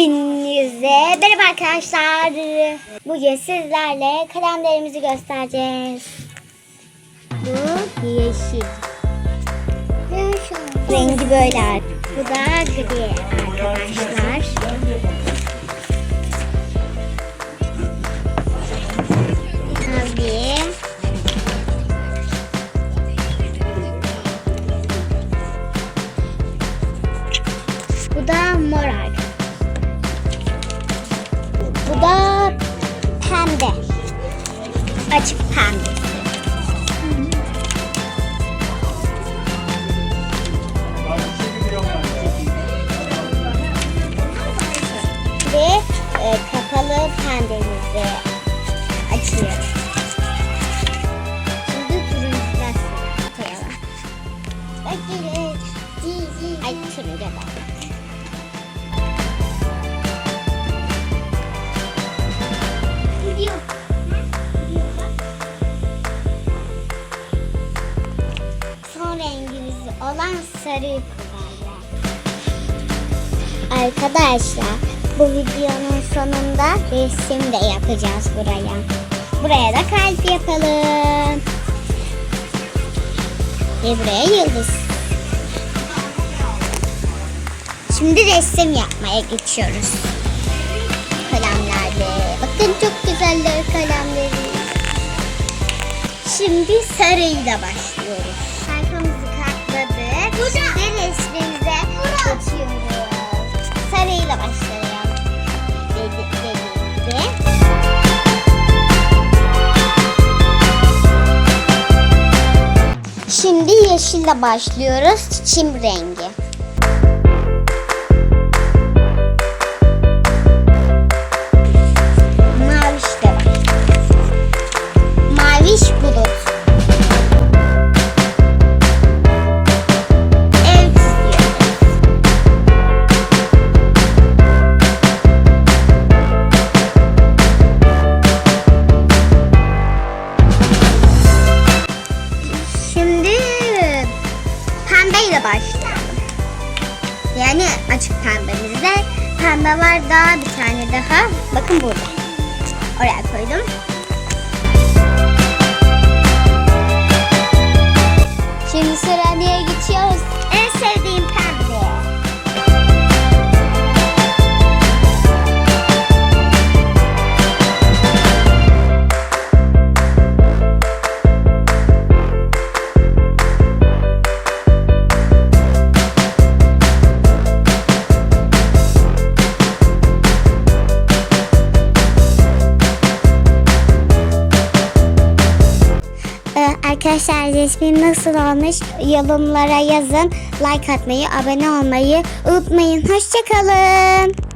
Hepinize merhaba arkadaşlar. Bugün sizlerle kalemlerimizi göstereceğiz. Bu yeşil. Rengi böyle. Bu da gri arkadaşlar. Tabii. Bu da mor. Açık pembe. Ve e, kapalı pembemizi açıyoruz. Şimdi turuncular koyalım. Bakın. Ay turuncu olan sarıyı kullanacağız. Arkadaşlar bu videonun sonunda resim de yapacağız buraya. Buraya da kalp yapalım. Ve buraya yıldız. Şimdi resim yapmaya geçiyoruz. Kalemlerle. Bakın çok güzeller kalemleri. Şimdi sarıyla başlıyoruz. Şimdi resmimize geçiyoruz. Sarıyla başlayalım. Dedi, dediğim gibi. Şimdi yeşille başlıyoruz. Çim rengi. Pembeyle başlayalım. Yani açık pembemizde pembe var daha bir tane daha. Bakın burada. Oraya koydum. Şimdi sıraya geçiyoruz. En sevdiğim Arkadaşlar resmim nasıl olmuş yorumlara yazın. Like atmayı, abone olmayı unutmayın. Hoşçakalın.